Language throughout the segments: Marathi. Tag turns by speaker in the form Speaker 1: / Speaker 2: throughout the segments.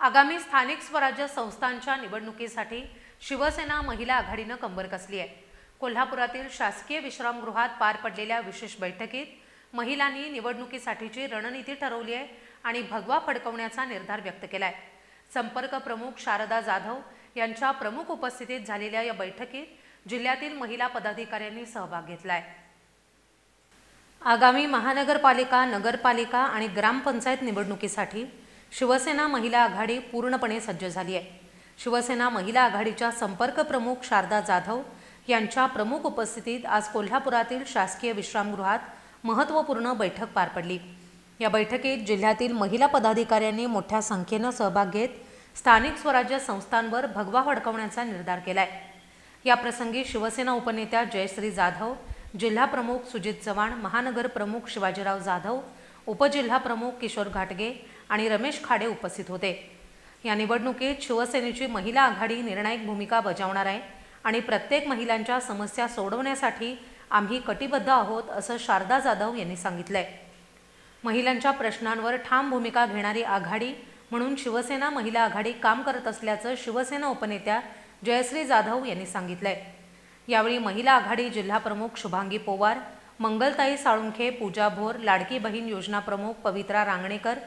Speaker 1: आगामी स्थानिक स्वराज्य संस्थांच्या निवडणुकीसाठी शिवसेना महिला आघाडीनं कंबर कसली आहे? कोल्हापुरातील शासकीय विश्रामगृहात पार पडलेल्या विशेष बैठकीत महिलांनी निवडणुकीसाठीची रणनीती ठरवली आहे आणि भगवा फडकवण्याचा निर्धार व्यक्त केला आहे संपर्क प्रमुख शारदा जाधव यांच्या प्रमुख उपस्थितीत झालेल्या या बैठकीत जिल्ह्यातील महिला पदाधिकाऱ्यांनी सहभाग घेतलाय. आगामी महानगरपालिका नगरपालिका आणि ग्रामपंचायत निवडणुकीसाठी शिवसेना महिला आघाडी पूर्णपणे सज्ज झाली आहे. शिवसेना महिला आघाडीच्या संपर्क प्रमुख शारदा जाधव यांच्या प्रमुख उपस्थितीत आज कोल्हापुरातील शासकीय विश्रामगृहात महत्त्वपूर्ण बैठक पार पडली. या बैठकीत जिल्ह्यातील महिला पदाधिकाऱ्यांनी मोठ्या संख्येनं सहभाग घेत स्थानिक स्वराज्य संस्थांवर भगवा फडकवण्याचा निर्धार केलाय. आहे याप्रसंगी शिवसेना उपनेत्या जयश्री जाधव जिल्हा प्रमुख सुजित चव्हाण महानगर प्रमुख शिवाजीराव जाधव उपजिल्हा प्रमुख किशोर घाटगे आणि रमेश खाडे उपस्थित होते. या निवडणुकीत शिवसेनेची महिला आघाडी निर्णायक भूमिका बजावणार आहे आणि प्रत्येक महिलांच्या समस्या सोडवण्यासाठी आम्ही कटिबद्ध आहोत असं शारदा जाधव यांनी सांगितलंय. महिलांच्या प्रश्नांवर ठाम भूमिका घेणारी आघाडी म्हणून शिवसेना महिला आघाडी काम करत असल्याचं शिवसेना उपनेत्या जयश्री जाधव यांनी सांगितलंय. यावेळी महिला आघाडी जिल्हा प्रमुख शुभांगी पोवार मंगलताई साळुंखे पूजा भोर लाडकी बहीण योजना प्रमुख पवित्रा रांगणेकर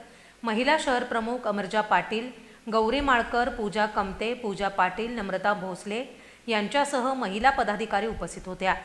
Speaker 1: महिला शहर प्रमुख अमरजा पाटील गौरी माळकर पूजा कमते पूजा पाटील नम्रता भोसले यांच्यासह महिला पदाधिकारी उपस्थित होत्या.